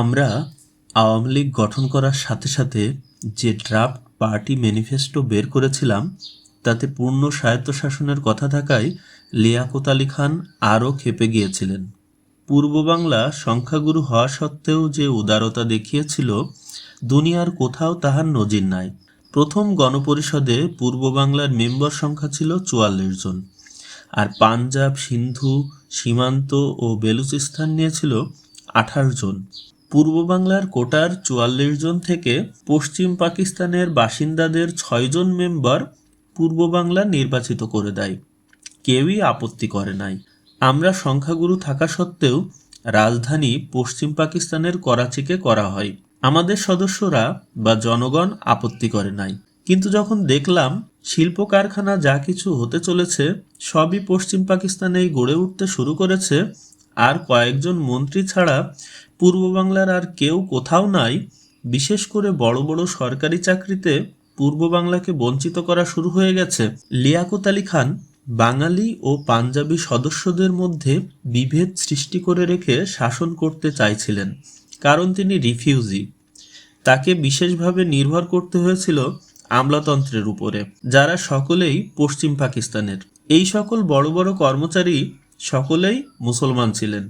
আমরা আওয়ামী লীগ গঠন করার সাথে সাথে যে ড্রাফট পার্টি ম্যানিফেস্টো বের করেছিলাম, তাতে পূর্ণ স্বায়ত্তশাসনের কথা থাকায় লিয়াকত আলী খান আরও ক্ষেপে গিয়েছিলেন। পূর্ব বাংলা সংখ্যাগুরু হওয়া সত্ত্বেও যে উদারতা দেখিয়েছিল, দুনিয়ার কোথাও তাহার নজির নাই। প্রথম গণপরিষদে পূর্ব বাংলার মেম্বার সংখ্যা ছিল চুয়াল্লিশ জন। আর পাঞ্জাব, সিন্ধু, সীমান্ত ও বেলুচিস্তান নিয়েছিল আঠাশ জন। পূর্ব বাংলার কোটার চুয়াল্লিশ জন থেকে পশ্চিম পাকিস্তানের বাসিন্দাদের ছয়জন মেম্বার পূর্ব বাংলা নির্বাচিত করে দেয়। কেউই আপত্তি করে নাই। আমরা সংখ্যাগুরু থাকা সত্ত্বেও রাজধানী পশ্চিম পাকিস্তানের করাচিকে করা হয়। আমাদের সদস্যরা বা জনগণ আপত্তি করে নাই। কিন্তু যখন দেখলাম শিল্প কারখানা যা কিছু হতে চলেছে, সবই পশ্চিম পাকিস্তানেই গড়ে উঠতে শুরু করেছে, আর কয়েকজন মন্ত্রী ছাড়া পূর্ব বাংলার আর কেউ কোথাও নাই, বিশেষ করে বড় বড় সরকারি চাকরিতে পূর্ব বাংলাকে বঞ্চিত করা শুরু হয়ে গেছে। লিয়াকত আলী খান বাঙালি ও পাঞ্জাবি সদস্যদের মধ্যে বিভেদ সৃষ্টি করে রেখে শাসন করতে চাইছিলেন, কারণ তিনি রিফিউজি। তাকে বিশেষভাবে নির্ভর করতে হয়েছিল আমলাতন্ত্রের উপরে, যারা সকলেই পশ্চিম পাকিস্তানের। এই সকল বড় বড় কর্মচারী সকলেই মুসলমান ছিলেন।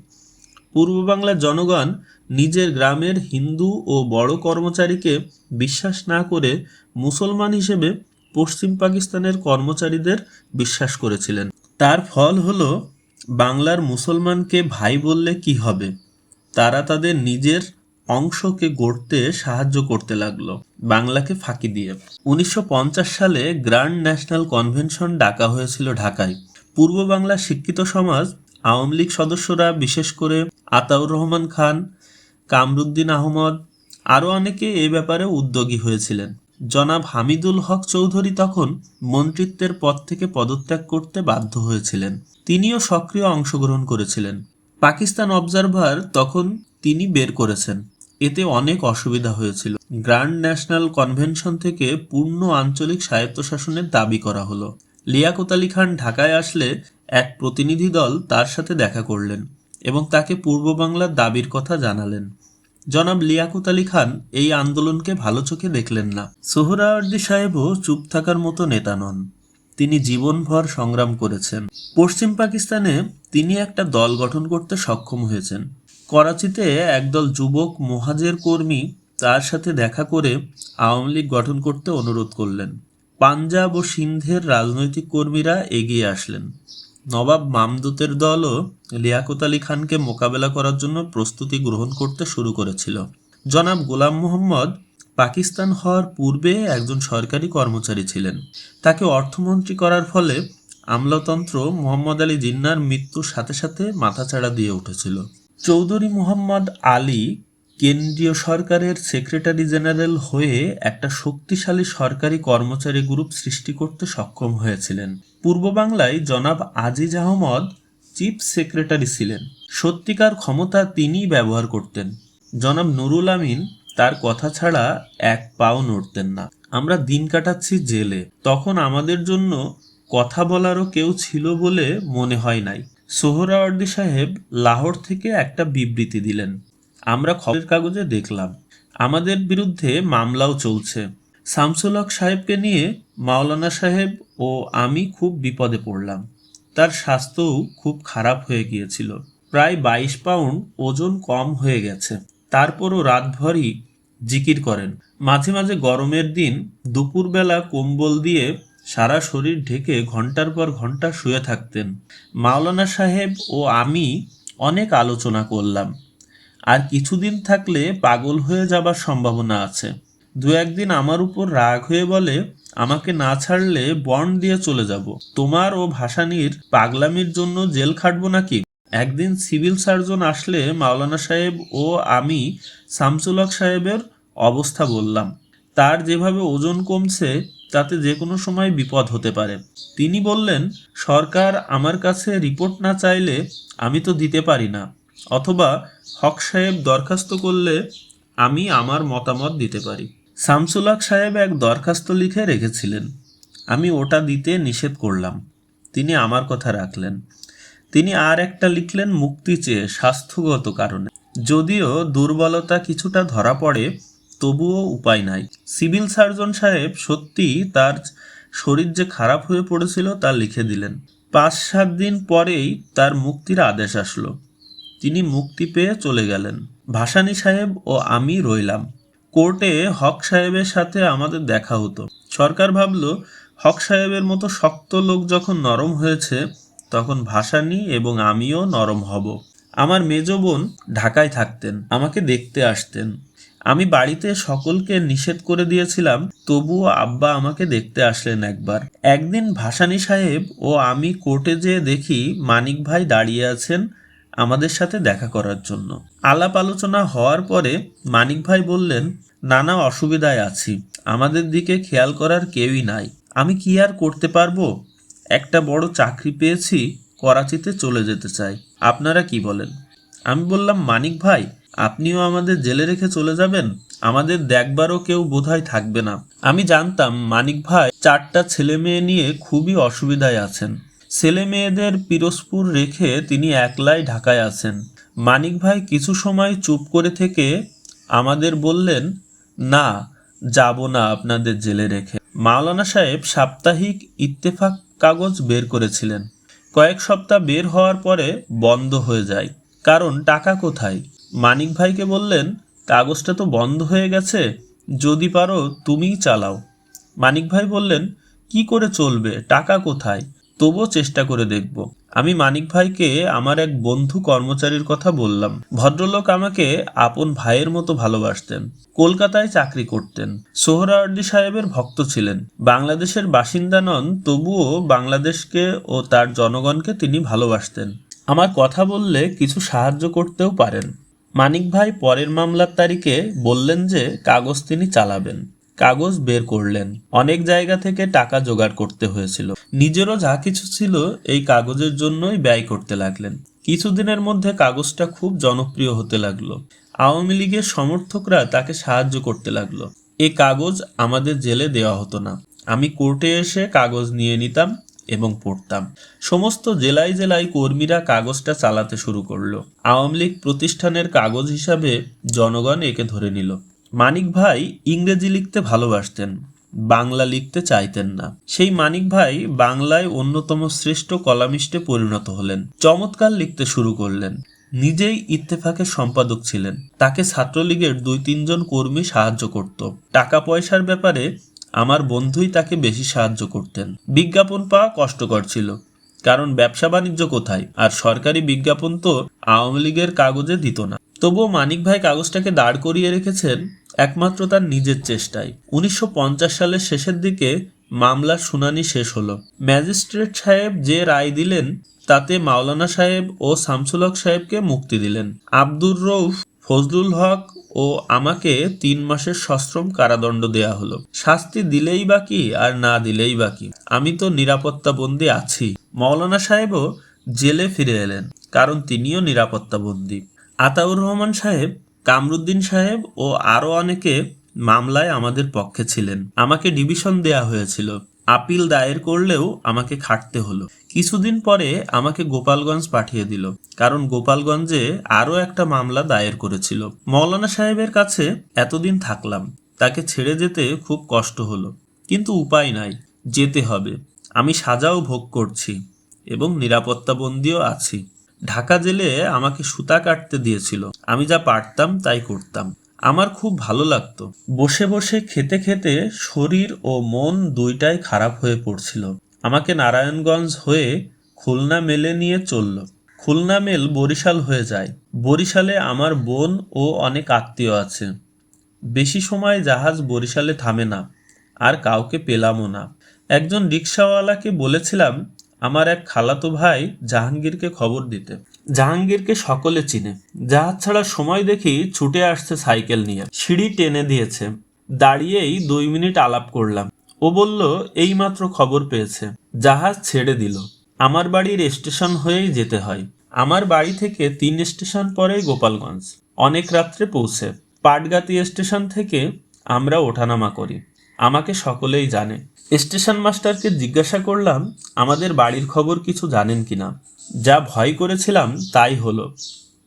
পূর্ব বাংলার জনগণ নিজের গ্রামের হিন্দু ও বড় কর্মচারীকে বিশ্বাস না করে মুসলমান হিসেবে পশ্চিম পাকিস্তানের কর্মচারীদের বিশ্বাস করেছিলেন। তার ফল হলো, বাংলার মুসলমানকে ভাই বললে কি হবে? তারা তাদের নিজের অংশকে গড়তে সাহায্য করতে লাগল, বাংলাকে ফাঁকি দিয়ে। উনিশশো পঞ্চাশ সালে গ্র্যান্ড ন্যাশনাল কনভেনশন ডাকা হয়েছিল ঢাকায়। পূর্ব বাংলার শিক্ষিত সমাজ, আওয়ামী লীগ সদস্যরা বিশেষ করে আতাউর রহমান খান, কামরুদ্দিন আহমদ আরও অনেকে এ ব্যাপারে উদ্যোগী হয়েছিলেন। জনাব হামিদুল হক চৌধুরী তখন মন্ত্রিত্বের পদ থেকে পদত্যাগ করতে বাধ্য হয়েছিলেন। তিনিও সক্রিয় অংশগ্রহণ করেছিলেন। পাকিস্তান অবজারভার তখন তিনি বের করেছেন। এতে অনেক অসুবিধা হয়েছিল। গ্র্যান্ড ন্যাশনাল কনভেনশন থেকে পূর্ণ আঞ্চলিক স্বায়ত্তশাসনের দাবি করা হলো। লিয়াকত আলী খান ঢাকায় আসলে এক প্রতিনিধি দল তার সাথে দেখা করলেন। এবং তাকে পূর্ব বাংলার দাবির কথা জানালেন। জনাব লিয়াকুত আলী খান এই আন্দোলনকে ভালো চোখে দেখলেন না। সোহরাওয়ার্দী সাহেবও চুপ থাকার মতো নেতা নন। তিনি জীবনভর সংগ্রাম করেছেন। পশ্চিম পাকিস্তানে তিনি একটা দল গঠন করতে সক্ষম হয়েছেন। করাচিতে একদল যুবক মোহাজের কর্মী তার সাথে দেখা করে আওয়ামী লীগ গঠন করতে অনুরোধ করলেন। পাঞ্জাব ও সিন্ধের রাজনৈতিক কর্মীরা এগিয়ে আসলেন। নবাব মামদুতের দলও লিয়াকত আলী খানকে মোকাবেলা করার জন্য প্রস্তুতি গ্রহণ করতে শুরু করেছিল। জনাব গোলাম মোহাম্মদ পাকিস্তান হওয়ার পূর্বে একজন সরকারি কর্মচারী ছিলেন। তাকে অর্থমন্ত্রী করার ফলে আমলাতন্ত্র মোহাম্মদ আলী জিন্নার মৃত্যুর সাথে সাথে মাথাচাড়া দিয়ে উঠেছিল। চৌধুরী মোহাম্মদ আলী কেন্দ্রীয় সরকারের সেক্রেটারি জেনারেল হয়ে একটা শক্তিশালী সরকারি কর্মচারী গ্রুপ সৃষ্টি করতে সক্ষম হয়েছিলেন। পূর্ব বাংলায় জনাব আজিজ আহমদ চিফ সেক্রেটারি ছিলেন। সত্যিকার ক্ষমতা তিনিই ব্যবহার করতেন। জনাব নুরুল আমিন তার কথা ছাড়া এক পাও নড়তেন না। আমরা দিন কাটাচ্ছি জেলে। তখন আমাদের জন্য কথা বলারও কেউ ছিল বলে মনে হয় নাই। সোহরাওয়ার্দী সাহেব লাহোর থেকে একটা বিবৃতি দিলেন। আমরা খবরের কাগজে দেখলাম। আমাদের বিরুদ্ধে মামলাও চলছে। শামসুল হক সাহেবকে নিয়ে মাওলানা সাহেব ও আমি খুব বিপদে পড়লাম। তার স্বাস্থ্যও খুব খারাপ হয়ে গিয়েছিল। প্রায় বাইশ পাউন্ড ওজন কম হয়ে গেছে। তারপরও রাতভরই জিকির করেন। মাঝে মাঝে গরমের দিন দুপুরবেলা কম্বল দিয়ে সারা শরীর ঢেকে ঘণ্টার পর ঘণ্টা শুয়ে থাকতেন। মাওলানা সাহেব ও আমি অনেক আলোচনা করলাম। আর কিছুদিন থাকলে পাগল হয়ে যাবার সম্ভাবনা আছে। দু একদিন আমার উপর রাগ হয়ে বলে, আমাকে না ছাড়লে বন্ড দিয়ে চলে যাব। তোমার ও ভাসানির পাগলামির জন্য জেল খাটবো নাকি? একদিন সিভিল সার্জন আসলে মাওলানা সাহেব ও আমি শামসুল হক সাহেবের অবস্থা বললাম। তার যেভাবে ওজন কমছে, তাতে যে কোনো সময় বিপদ হতে পারে। তিনি বললেন, সরকার আমার কাছে রিপোর্ট না চাইলে আমি তো দিতে পারি না। অথবা হক সাহেব দরখাস্ত করলে আমি আমার মতামত দিতে পারি। শামসুল হক সাহেব এক দরখাস্ত লিখে রেখেছিলেন। আমি ওটা দিতে নিষেধ করলাম। তিনি আমার কথা রাখলেন। তিনি আর একটা লিখলেন মুক্তি চেয়ে স্বাস্থ্যগত কারণে। যদিও দুর্বলতা কিছুটা ধরা পড়ে, তবুও উপায় নাই। সিভিল সার্জন সাহেব সত্যি তার শরীর যে খারাপ হয়ে পড়েছিল তা লিখে দিলেন। পাঁচ সাত দিন পরেই তার মুক্তির আদেশ আসলো। তিনি মুক্তি পেয়ে চলে গেলেন। ভাসানী সাহেব ও আমি রইলাম। কোর্টে হক সাহেবের সাথে আমাদের দেখা হতো। সরকার ভাবল, হক সাহেবের মতো শক্ত লোক যখন নরম হয়েছে, তখন ভাসানী এবং আমিও নরম হব। আমার মেজ বোন ঢাকায় থাকতেন, আমাকে দেখতে আসতেন। আমি বাড়িতে সকলকে নিষেধ করে দিয়েছিলাম, তবুও আব্বা আমাকে দেখতে আসলেন একবার। একদিন ভাসানী সাহেব ও আমি কোর্টে যেয়ে দেখি মানিক ভাই দাঁড়িয়ে আছেন আমাদের সাথে দেখা করার জন্য। আলাপ আলোচনা হওয়ার পরে মানিক ভাই বললেন, নানা অসুবিধায় আছি। আমাদের দিকে খেয়াল করার কেউই নাই। আমি কি আর করতে পারব? একটা বড় চাকরি পেয়েছি, করাচিতে চলে যেতে চাই। আপনারা কি বলেন? আমি বললাম, মানিক ভাই, আপনিও আমাদের জেলে রেখে চলে যাবেন? আমাদের দেখবারও কেউ বোধহয় থাকবে না। আমি জানতাম, মানিক ভাই চারটা ছেলে মেয়ে নিয়ে খুবই অসুবিধায় আছেন। ছেলে মেয়েদের পিরোজপুর রেখে তিনি একলাই ঢাকায় আসেন মানিক ভাই কিছু সময় চুপ করে থেকে আমাদের বললেন, না, যাব না আপনাদের জেলে রেখে। মাওলানা সাহেব সাপ্তাহিক ইত্তেফাক কাগজ বের করেছিলেন। কয়েক সপ্তাহ বের হওয়ার পরে বন্ধ হয়ে যায়। কারণ টাকা কোথায়? মানিক ভাইকে বললেন, কাগজটা তো বন্ধ হয়ে গেছে, যদি পারো তুমিই চালাও। মানিক ভাই বললেন, কি করে চলবে? টাকা কোথায়? তবুও চেষ্টা করে দেখব। আমি মানিক ভাইকে আমার এক বন্ধু কর্মচারীর কথা বললাম। ভদ্রলোক আমাকে আপন ভাইয়ের মতো ভালোবাসতেন। কলকাতায় চাকরি করতেন। সোহরাওয়ার্দী সাহেবের ভক্ত ছিলেন। বাংলাদেশের বাসিন্দা নন, তবুও বাংলাদেশকে ও তার জনগণকে তিনি ভালোবাসতেন। আমার কথা বললে কিছু সাহায্য করতেও পারেন। মানিক ভাই পরের মামলার তারিখে বললেন যে কাগজ তিনি চালাবেন। কাগজ বের করলেন। অনেক জায়গা থেকে টাকা জোগাড় করতে হয়েছিল। নিজেরও যা কিছু ছিল এই কাগজের জন্যই ব্যয় করতে লাগলেন। কিছুদিনের মধ্যে কাগজটা খুব জনপ্রিয় হতে লাগল। আওয়ামী লীগের সমর্থকরা তাকে সাহায্য করতে লাগল। এ কাগজ আমাদের জেলে দেওয়া হতো না। আমি কোর্টে এসে কাগজ নিয়ে নিতাম এবং পড়তাম। সমস্ত জেলায় জেলায় কর্মীরা কাগজটা চালাতে শুরু করল। আওয়ামী লীগ প্রতিষ্ঠানের কাগজ হিসাবে জনগণ একে ধরে নিল। মানিক ভাই ইংরেজি লিখতে ভালোবাসতেন, বাংলা লিখতে চাইতেন না। সেই মানিক ভাই বাংলায় অন্যতম শ্রেষ্ঠ কলামিস্টে পরিণত হলেন, চমৎকার লিখতে শুরু করলেন, নিজেই ইত্তেফাকের সম্পাদক ছিলেন। তাকে ছাত্রলীগের দুই তিনজন কর্মী সাহায্য করত। টাকা পয়সার ব্যাপারে আমার বন্ধুই তাকে বেশি সাহায্য করতেন। বিজ্ঞাপন পাওয়া কষ্টকর ছিল। কারণ ব্যবসা বাণিজ্য কোথায়? আর সরকারি বিজ্ঞাপন তো আওয়ামী লীগের কাগজে দিত না। তবুও মানিক ভাই কাগজটাকে দাঁড় করিয়ে রেখেছেন একমাত্র তার নিজের চেষ্টায়। উনিশশো পঞ্চাশ সালের শেষের দিকে মামলার শুনানি শেষ হলো। ম্যাজিস্ট্রেট সাহেব যে রায় দিলেন, তাতে মাওলানা সাহেব ও শামসুল হক সাহেবকে মুক্তি দিলেন। আব্দুর রৌফ ফজলুল হক ও আমাকে তিন মাসের সশ্রম কারাদণ্ড দেয়া হলো। শাস্তি দিলেই বাকি আর না দিলেই বাকি আমি তো নিরাপত্তা বন্দি আছি। মাওলানা সাহেবও জেলে ফিরে এলেন, কারণ তিনিও নিরাপত্তা বন্দী আতাউর রহমান সাহেব, কামরুদ্দিন সাহেব ও আরও অনেকে মামলায় আমাদের পক্ষে ছিলেন। আমাকে ডিভিশন দেয়া হয়েছিল। আপিল দায়ের করলেও আমাকে খাটতে হলো। কিছুদিন পরে আমাকে গোপালগঞ্জ পাঠিয়ে দিল, কারণ গোপালগঞ্জে আরও একটা মামলা দায়ের করেছিল। মৌলানা সাহেবের কাছে এতদিন থাকলাম, তাকে ছেড়ে যেতে খুব কষ্ট হলো, কিন্তু উপায় নাই, যেতে হবে। আমি সাজাও ভোগ করছি এবং নিরাপত্তাবন্দিও আছি। ঢাকা জেলে আমাকে সুতা কাটতে দিয়েছিল, আমি যা পারতাম তাই করতাম। আমার খুব ভালো লাগতো। বসে বসে খেতে খেতে শরীর ও মন দুইটাই খারাপ হয়ে পড়ছিল। আমাকে নারায়ণগঞ্জ হয়ে খুলনা মেলে নিয়ে চলল। খুলনা মেল বরিশাল হয়ে যায়। বরিশালে আমার বোন ও অনেক আত্মীয় আছে। বেশি সময় জাহাজ বরিশালে থামে না, আর কাউকে পেলামও না। একজন রিক্সাওয়ালাকে বলেছিলাম, আমার এক খালাতো ভাই জাহাঙ্গীরকে খবর দিতে। জাহাঙ্গীরকে সকলে চিনে। জাহাজ ছাড়া সময় দেখি ছুটে আসছে সাইকেল নিয়ে। সিঁড়ি টেনে দিয়েছে। দাঁড়িয়েই দুই মিনিট আলাপ করলাম। ও বলল, এইমাত্র খবর পেয়েছে। জাহাজ ছেড়ে দিল। আমার বাড়ির স্টেশন হয়েই যেতে হয়। আমার বাড়ি থেকে তিন স্টেশন পরেই গোপালগঞ্জ। অনেক রাত্রে পৌঁছে। পাটগাতি স্টেশন থেকে আমরা ওঠানামা করি। আমাকে সকলেই জানে। স্টেশন মাস্টারকে জিজ্ঞাসা করলাম, আমাদের বাড়ির খবর কিছু জানেন কিনা? যা ভয় করেছিলাম, তাই হলো।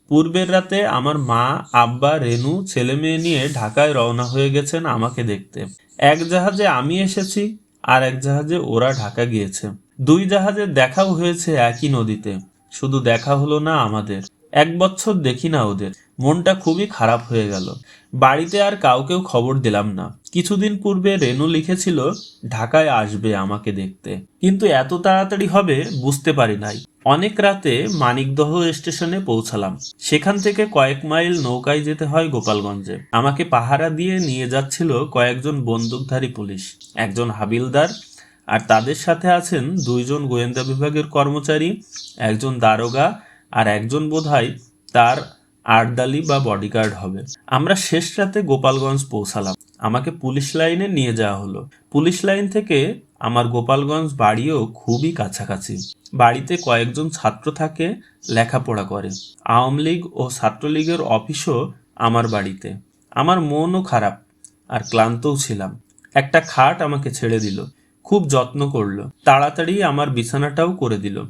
পূর্বের রাতে আমার মা, আব্বা, রেনু ছেলে মেয়ে নিয়ে ঢাকায় রওনা হয়ে গেছেন আমাকে দেখতে। এক জাহাজে আমি এসেছি আর এক জাহাজে ওরা ঢাকা গিয়েছে। দুই জাহাজে দেখাও হয়েছে একই নদীতে। শুধু দেখা হলো না আমাদের। এক বছর দেখি না ওদের। মনটা খুবই খারাপ হয়ে গেল। বাড়িতে আর কাউকেও খবর দিলাম না। কিছুদিন পূর্বে রেনু লিখেছিল, ঢাকায় আসবে আমাকে দেখতে। কিন্তু এত তাড়াতাড়ি হবে বুঝতে পারি নাই। অনেক রাতে মানিকদহ স্টেশনে পৌঁছালাম। সেখান থেকে কয়েক মাইল নৌকায় যেতে হয় গোপালগঞ্জে। আমাকে পাহারা দিয়ে নিয়ে যাচ্ছিল কয়েকজন বন্দুকধারী পুলিশ। একজন হাবিলদার আর তাদের সাথে আছেন দুইজন গোয়েন্দা বিভাগের কর্মচারী, একজন দারোগা আর একজন বোধহয় তার আর্দালি বা বডিগার্ড হবে। আমরা শেষ রাতে গোপালগঞ্জ পৌঁছালাম। আমাকে পুলিশ লাইনে নিয়ে যাওয়া হলো। পুলিশ লাইন থেকে আমার গোপালগঞ্জ বাড়িও খুবই কাছাকাছি। বাড়িতে কয়েকজন ছাত্র থাকে, লেখাপড়া করে। আওয়ামী লীগ ও ছাত্রলীগের অফিসও আমার বাড়িতে। আমার মনও খারাপ আর ক্লান্তও ছিলাম। একটা খাট আমাকে ছেড়ে দিল। খুব যত্ন করল। তাড়াতাড়ি আমার বিছানাটাও করে দিল।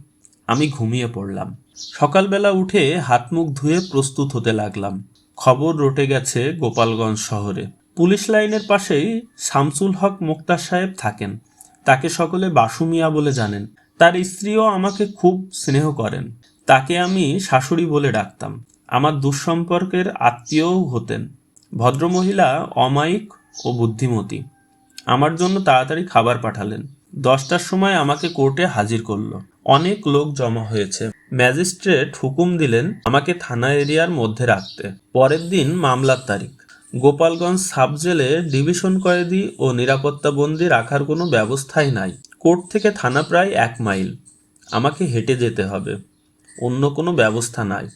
আমি ঘুমিয়ে পড়লাম। সকালবেলা উঠে হাত মুখ ধুয়ে প্রস্তুত হতে লাগলাম। খবর রটে গেছে গোপালগঞ্জ শহরে। পুলিশ লাইনের পাশেই শামসুল হক মোক্তার সাহেব থাকেন। তাকে সকলে বাসু মিয়া বলে জানেন। তার স্ত্রীও আমাকে খুব স্নেহ করেন। তাকে আমি শাশুড়ি বলে ডাকতাম। আমার দুঃসম্পর্কের আত্মীয়ও হতেন। ভদ্রমহিলা অমায়িক ও বুদ্ধিমতী। আমার জন্য তাড়াতাড়ি খাবার পাঠালেন। দশটার সময় আমাকে কোর্টে হাজির করল। অনেক লোক জমা হয়েছে। ম্যাজিস্ট্রেট হুকুম দিলেন আমাকে থানা এরিয়ার মধ্যে রাখতে। পরের দিন মামলার তারিখ। গোপালগঞ্জ সাব জেলে ডিভিশন কয়েদি ও নিরাপত্তাবন্দি রাখার কোনো ব্যবস্থাই নাই। কোর্ট থেকে থানা প্রায় এক মাইল। আমাকে হেঁটে যেতে হবে। অন্য কোনো ব্যবস্থা নাই।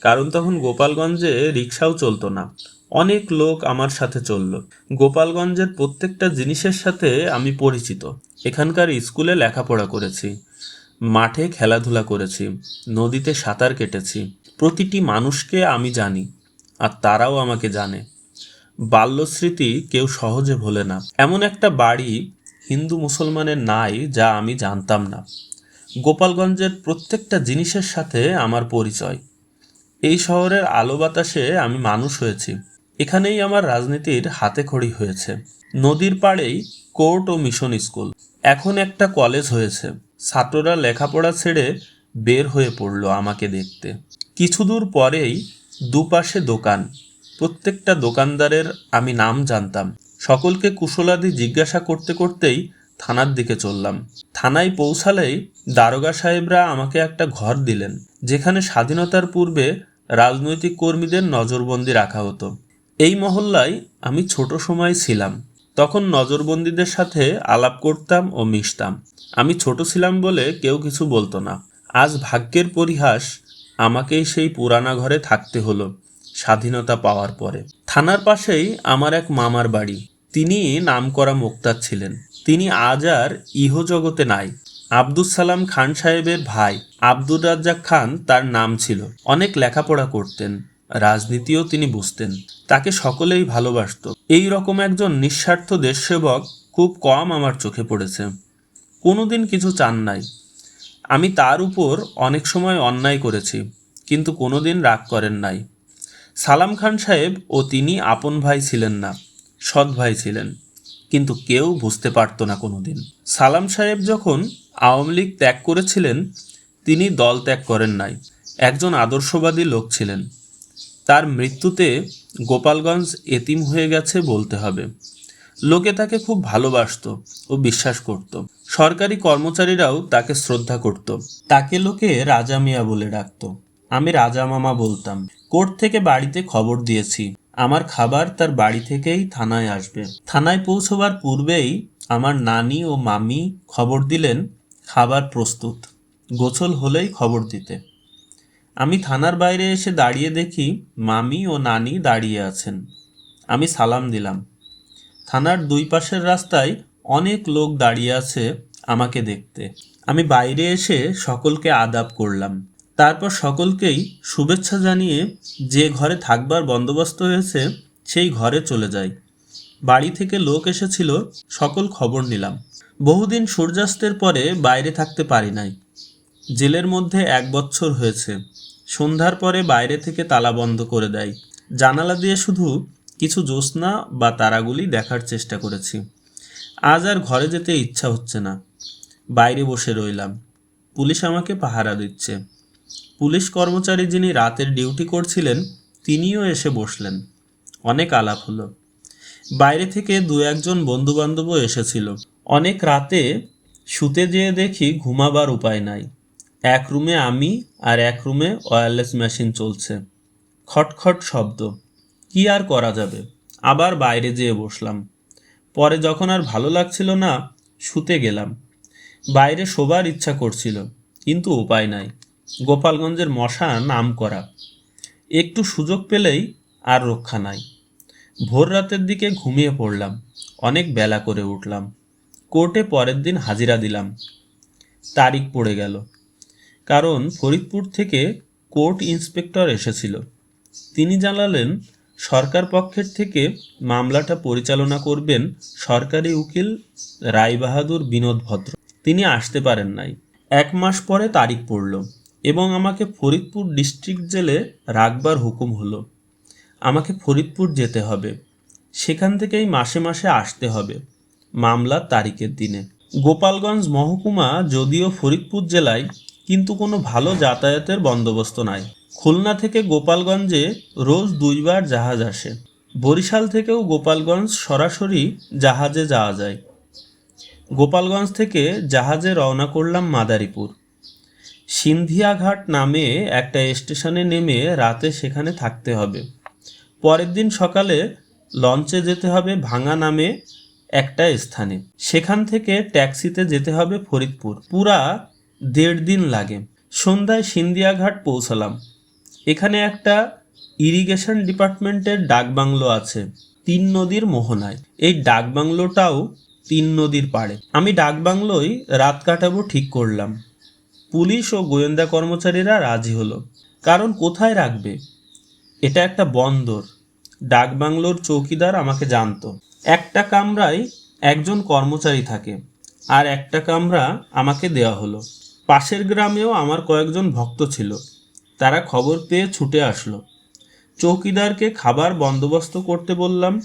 কারণ তখন গোপালগঞ্জে রিক্সাও চলতো না। অনেক লোক আমার সাথে চলল। গোপালগঞ্জের প্রত্যেকটা জিনিসের সাথে আমি পরিচিত। এখানকার স্কুলে লেখাপড়া করেছি। মাঠে খেলাধুলা করেছি, নদীতে সাঁতার কেটেছি, প্রতিটি মানুষকে আমি জানি আর তারাও আমাকে জানে। বাল্যস্মৃতি কেউ সহজে ভোলে না। এমন একটা বাড়ি হিন্দু মুসলমানের নাই যা আমি জানতাম না। গোপালগঞ্জের প্রত্যেকটা জিনিসের সাথে আমার পরিচয়। এই শহরের আলো বাতাসে আমি মানুষ হয়েছি। এখানেই আমার রাজনীতির হাতে খড়ি হয়েছে। নদীর পাড়েই কোর্ট ও মিশন স্কুল। এখন একটা কলেজ হয়েছে। ছাত্ররা লেখাপড়া ছেড়ে বের হয়ে পড়ল আমাকে দেখতে। কিছু দূর পরেই দুপাশে দোকান। প্রত্যেকটা দোকানদারের আমি নাম জানতাম। সকলকে কুশলাদি জিজ্ঞাসা করতে করতেই থানার দিকে চললাম। থানায় পৌঁছালেই দারোগা সাহেবরা আমাকে একটা ঘর দিলেন, যেখানে স্বাধীনতার পূর্বে রাজনৈতিক কর্মীদের নজরবন্দি রাখা হতো। এই মহল্লায় আমি ছোট সময় ছিলাম। তখন নজরবন্দিদের সাথে আলাপ করতাম ও মিশতাম। আমি ছোট ছিলাম বলে কেউ কিছু বলতো না। আজ ভাগ্যের পরিহাস, আমাকেই সেই পুরানা ঘরে থাকতে হলো স্বাধীনতা পাওয়ার পরে। থানার পাশেই আমার এক মামার বাড়ি। তিনি নামকরা মোক্তার ছিলেন। তিনি আজ আর ইহজগতে নাই। আব্দুস সালাম খান সাহেবের ভাই আব্দুর রাজ্জাক খান তার নাম ছিল। অনেক লেখাপড়া করতেন। রাজনীতিও তিনি বুঝতেন। তাকে সকলেই ভালোবাসত। এই রকম একজন নিঃস্বার্থ দেশসেবক খুব কম আমার চোখে পড়েছে। কোনোদিন কিছু চান নাই। আমি তার উপর অনেক সময় অন্যায় করেছি, কিন্তু কোনোদিন রাগ করেন নাই। সালাম খান সাহেব ও তিনি আপন ভাই ছিলেন না, সৎ ভাই ছিলেন, কিন্তু কেউ বুঝতে পারত না কোনোদিন। সালাম সাহেব যখন আওয়ামী লীগ ত্যাগ করেছিলেন, তিনি দল ত্যাগ করেন নাই। একজন আদর্শবাদী লোক ছিলেন। তার মৃত্যুতে গোপালগঞ্জ এতিম হয়ে গেছে বলতে হবে। লোকে তাকে খুব ভালোবাসতো ও বিশ্বাস করত। সরকারি কর্মচারীরাও তাকে শ্রদ্ধা করত। তাকে লোকে রাজা মিয়া বলে ডাকত। আমি রাজা মামা বলতাম, কোর্ট থেকে বাড়িতে খবর দিয়েছি। আমার খাবার তার বাড়ি থেকেই থানায় আসবে। থানায় পৌঁছবার পূর্বেই আমার নানি ও মামি খবর দিলেন, খাবার প্রস্তুত। গোছল হলেই খবর দিতে। আমি থানার বাইরে এসে দাঁড়িয়ে দেখি মামি ও নানি দাঁড়িয়ে আছেন। আমি সালাম দিলাম। থানার দুই পাশের রাস্তায় অনেক লোক দাঁড়িয়ে আছে আমাকে দেখতে। আমি বাইরে এসে সকলকে আদাব করলাম। তারপর সকলকেই শুভেচ্ছা জানিয়ে যে ঘরে থাকবার বন্দোবস্ত হয়েছে সেই ঘরে চলে যাই। বাড়ি থেকে লোক এসেছিল, সকল খবর নিলাম। বহুদিন সূর্যাস্তের পরে বাইরে থাকতে পারি নাই। জেলের মধ্যে এক বছর হয়েছে। সন্ধ্যার পরে বাইরে থেকে তালা বন্ধ করে দেয়। জানালা দিয়ে শুধু কিছু জ্যোৎস্না বা তারাগুলি দেখার চেষ্টা করেছি। আজ আর ঘরে যেতে ইচ্ছা হচ্ছে না। বাইরে বসে রইলাম। পুলিশ আমাকে পাহারা দিচ্ছে। পুলিশ কর্মচারী যিনি রাতের ডিউটি করছিলেন, তিনিও এসে বসলেন। অনেক আলাপ হলো। বাইরে থেকে দু একজন বন্ধুবান্ধবও এসেছিল। অনেক রাতে শুতে যেয়ে দেখি ঘুমাবার উপায় নাই। এক রুমে আমি আর এক রুমে ওয়্যারলেস মেশিন চলছে। খটখট শব্দ। কি আর করা যাবে? আবার বাইরে যেয়ে বসলাম। পরে যখন আর ভালো লাগছিল না, শুতে গেলাম। বাইরে শোবার ইচ্ছা করছিল, কিন্তু উপায় নাই। গোপালগঞ্জের মশা নাম করা একটু সুযোগ পেলেই আর রক্ষা নাই। ভোর রাতের দিকে ঘুমিয়ে পড়লাম। অনেক বেলা করে উঠলাম। কোর্টে পরের দিন হাজিরা দিলাম। তারিখ পড়ে গেল। কারণ ফরিদপুর থেকে কোর্ট ইন্সপেক্টর এসেছিল। তিনি জানালেন, সরকার পক্ষের থেকে মামলাটা পরিচালনা করবেন সরকারি উকিল রায়বাহাদুর বিনোদ ভদ্র। তিনি আসতে পারেন নাই। এক মাস পরে তারিখ পড়ল এবং আমাকে ফরিদপুর ডিস্ট্রিক্ট জেলে রাখবার হুকুম হলো। আমাকে ফরিদপুর যেতে হবে। সেখান থেকেই মাসে মাসে আসতে হবে। মামলার তারিখের দিনে। গোপালগঞ্জ মহকুমা যদিও ফরিদপুর জেলায় কিন্তু কোনো ভালো যাতায়াতের বন্দোবস্ত নাই। খুলনা থেকে গোপালগঞ্জে রোজ দুইবার জাহাজ আসে। বরিশাল থেকেও গোপালগঞ্জ সরাসরি জাহাজে যাওয়া যায়। গোপালগঞ্জ থেকে জাহাজে রওনা করলাম মাদারীপুর। সিন্ধিয়াঘাট নামে একটা স্টেশনে নেমে রাতে সেখানে থাকতে হবে। পরের দিন সকালে লঞ্চে যেতে হবে ভাঙা নামে একটা স্থানে। সেখান থেকে ট্যাক্সিতে যেতে হবে ফরিদপুর। পুরা দেড় দিন লাগে। সন্ধ্যায় সিন্ধিয়াঘাট পৌঁছালাম। এখানে একটা ইরিগেশন ডিপার্টমেন্টের ডাকবাংলো আছে, তিন নদীর মোহনায়। এই ডাকবাংলোটাও তিন নদীর পাড়ে। আমি ডাকবাংলোয় রাত কাটাবো ঠিক করলাম। পুলিশ ও গোয়েন্দা কর্মচারীরা রাজি হলো। কারণ কোথায় রাখবে? এটা একটা বন্দর। ডাকবাংলোর চৌকিদার আমাকে জানতো। একটা কামরায় একজন কর্মচারী থাকে, আর একটা কামরা আমাকে দেওয়া হলো। পাশের গ্রামেও আমার কয়েকজন ভক্ত ছিল। তারা খবর পেয়ে ছুটে আসলো। চৌকিদারকে খাবার বন্দোবস্ত করতে বললাম,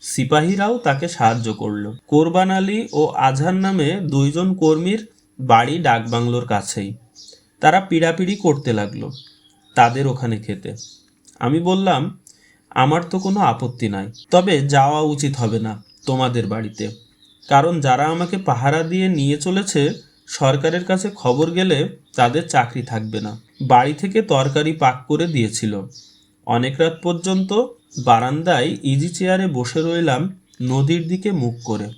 সিপাহীরাও তাকে সাহায্য করল। কোরবান আলী ও আজহার নামে দুইজন কর্মীর বাড়ি ডাকবাংলোর কাছেই। তারা পিড়াপিড়ি করতে লাগল তাদের ওখানে খেতে। আমি বললাম, আমার তো কোনো আপত্তি নাই। তবে যাওয়া উচিত হবে না তোমাদের বাড়িতে। কারণ যারা আমাকে পাহারা দিয়ে নিয়ে চলেছে সরকারের কাছে খবর গেলে তাদের চাকরি থাকবে না। বাড়ি থেকে তরকারি পাক করে দিয়েছিল। অনেক রাত পর্যন্ত বারান্দায় ইজি চেয়ারে বসে রইলাম নদীর দিকে মুখ করে।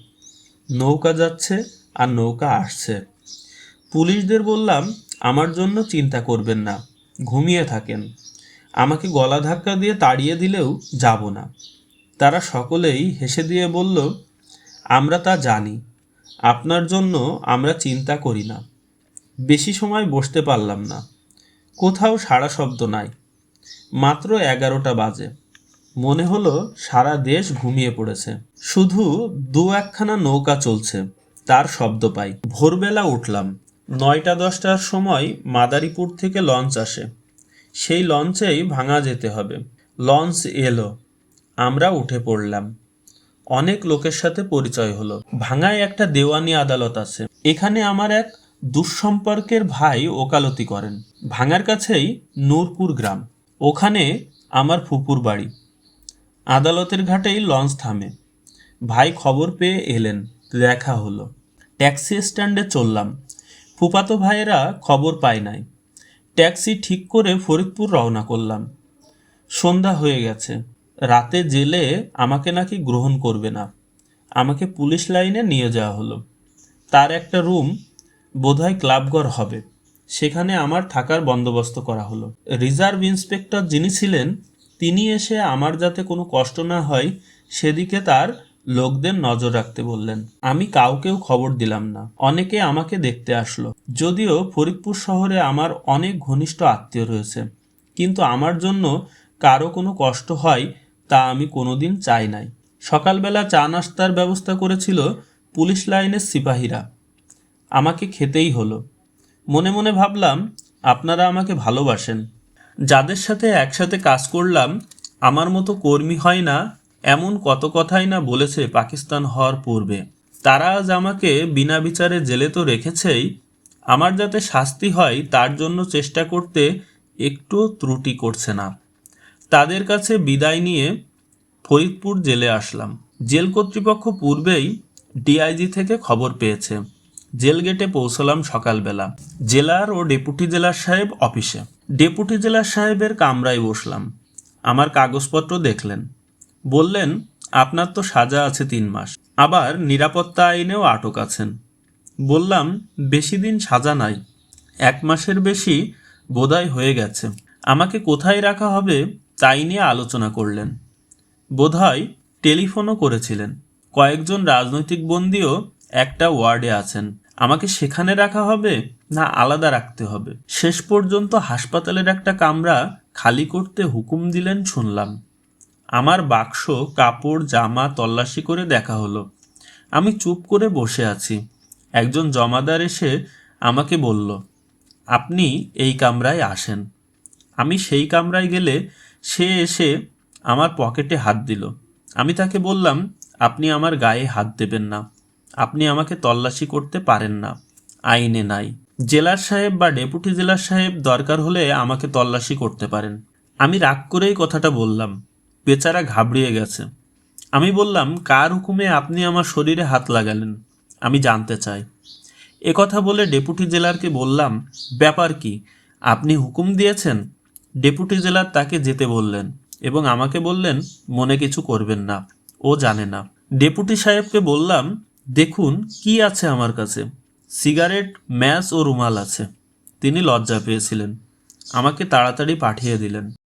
নৌকা যাচ্ছে আর নৌকা আসছে। পুলিশদের বললাম, আমার জন্য চিন্তা করবেন না, ঘুমিয়ে থাকেন। আমাকে গলা ধাক্কা দিয়ে তাড়িয়ে দিলেও যাব না। তারা সকলেই হেসে দিয়ে বলল, আমরা তা জানি। আপনার জন্য আমরা চিন্তা করি না। বেশি সময় বসতে পারলাম না। কোথাও সারা শব্দ নাই। মাত্র এগারোটা বাজে। মনে হলো সারা দেশ ঘুমিয়ে পড়েছে। শুধু দু একখানা নৌকা চলছে, তার শব্দ পাই। ভোরবেলা উঠলাম। নয়টা দশটার সময় মাদারীপুর থেকে লঞ্চ আসে। সেই লঞ্চেই ভাঙা যেতে হবে। লঞ্চ এলো। আমরা উঠে পড়লাম। অনেক লোকের সাথে পরিচয় হলো। ভাঙায় একটা দেওয়ানি আদালত আছে। এখানে আমার এক দুঃসম্পর্কের ভাই ওকালতি করেন। ভাঙার কাছেই নূরপুর গ্রাম। ওখানে আমার ফুপুর বাড়ি। আদালতের ঘাটেই লঞ্চ থামে। ভাই খবর পেয়ে এলেন, দেখা হলো। ট্যাক্সি স্ট্যান্ডে চললাম। ফুপাতো ভাইয়েরা খবর পায় নাই। ট্যাক্সি ঠিক করে ফরিদপুর রওনা করলাম। সন্ধ্যা হয়ে গেছে। রাতে জেলে আমাকে নাকি গ্রহণ করবে না। আমাকে পুলিশ লাইনে নিয়ে যাওয়া হলো। তার একটা রুম বোধহয় ক্লাবঘর হবে। সেখানে আমার থাকার বন্দোবস্ত করা হলো। রিজার্ভ ইন্সপেক্টর যিনি ছিলেন, তিনি এসে আমার যাতে কোনো কষ্ট না হয়, সেদিকে তার লোকদের নজর রাখতে বললেন। আমি কাউকেও খবর দিলাম না। অনেকে আমাকে দেখতে আসলো। যদিও ফরিদপুর শহরে আমার অনেক ঘনিষ্ঠ আত্মীয় রয়েছে। কিন্তু আমার জন্য কারও কোনো কষ্ট হয় তা আমি কোনোদিন চাই নাই। সকালবেলা চা নাস্তার ব্যবস্থা করেছিল পুলিশ লাইনের সিপাহীরা। আমাকে খেতেই হলো। মনে মনে ভাবলাম, আপনারা আমাকে ভালোবাসেন। যাদের সাথে একসাথে কাজ করলাম, আমার মতো কর্মী হয় না, এমন কত কথাই না বলেছে পাকিস্তান হওয়ার পূর্বে। তারা আজ আমাকে বিনা বিচারে জেলে তো রেখেছেই, আমার যাতে শাস্তি হয় তার জন্য চেষ্টা করতে একটু ত্রুটি করছে না। তাদের কাছে বিদায় নিয়ে ফরিদপুর জেলে আসলাম। জেল কর্তৃপক্ষ পূর্বেই ডিআইজি থেকে খবর পেয়েছে। জেল গেটে পৌঁছলাম সকালবেলা। জেলার ও ডেপুটি জেলার সাহেব অফিসে। ডেপুটি জেলার সাহেবের কামরায় বসলাম। আমার কাগজপত্র দেখলেন। বললেন, আপনার তো সাজা আছে তিন মাস। আবার নিরাপত্তা আইনেও আটক আছেন। বললাম, বেশি দিন সাজা নাই। এক মাসের বেশি বোধহয় হয়ে গেছে। আমাকে কোথায় রাখা হবে তাই নিয়ে আলোচনা করলেন। বোধহয় টেলিফোনও করেছিলেন। কয়েকজন রাজনৈতিক বন্দীও একটা ওয়ার্ডে আছেন। আমাকে সেখানে রাখা হবে না আলাদা রাখতে হবে? শেষ পর্যন্ত হাসপাতালের একটা কামরা খালি করতে হুকুম দিলেন শুনলাম। আমার বাক্স, কাপড়, জামা তল্লাশি করে দেখা হলো। আমি চুপ করে বসে আছি। একজন জমাদার এসে আমাকে বলল, আপনি এই কামরায় আসেন। আমি সেই কামরায় গেলে সে এসে আমার পকেটে হাত দিল। আমি তাকে বললাম, আপনি আমার গায়ে হাত দেবেন না। আপনি আমাকে তল্লাশি করতে পারেন না। আইনে নাই। জেলার সাহেব বা ডেপুটি জেলার সাহেব দরকার হলে আমাকে তল্লাশি করতে পারেন। আমি রাগ করেই কথাটা বললাম। বেচারা ঘাবড়িয়ে গেছে। আমি বললাম, কার হুকুমে আপনি আমার শরীরে হাত লাগালেন? আমি জানতে চাই। এ কথা বলে ডেপুটি জেলারকে বললাম, ব্যাপার কি? আপনি হুকুম দিয়েছেন? ডেপুটি জেলার তাকে যেতে বললেন এবং আমাকে বললেন, মনে কিছু করবেন না। ও জানে না। ডেপুটি সাহেবকে বললাম, দেখুন, কি আছে আমার কাছে? সিগারেট ম্যাচ ও রুমাল আছে। তিনি লজ্জা পেয়েছিলেন। আমাকে তাড়াতাড়ি পাঠিয়ে দিলেন।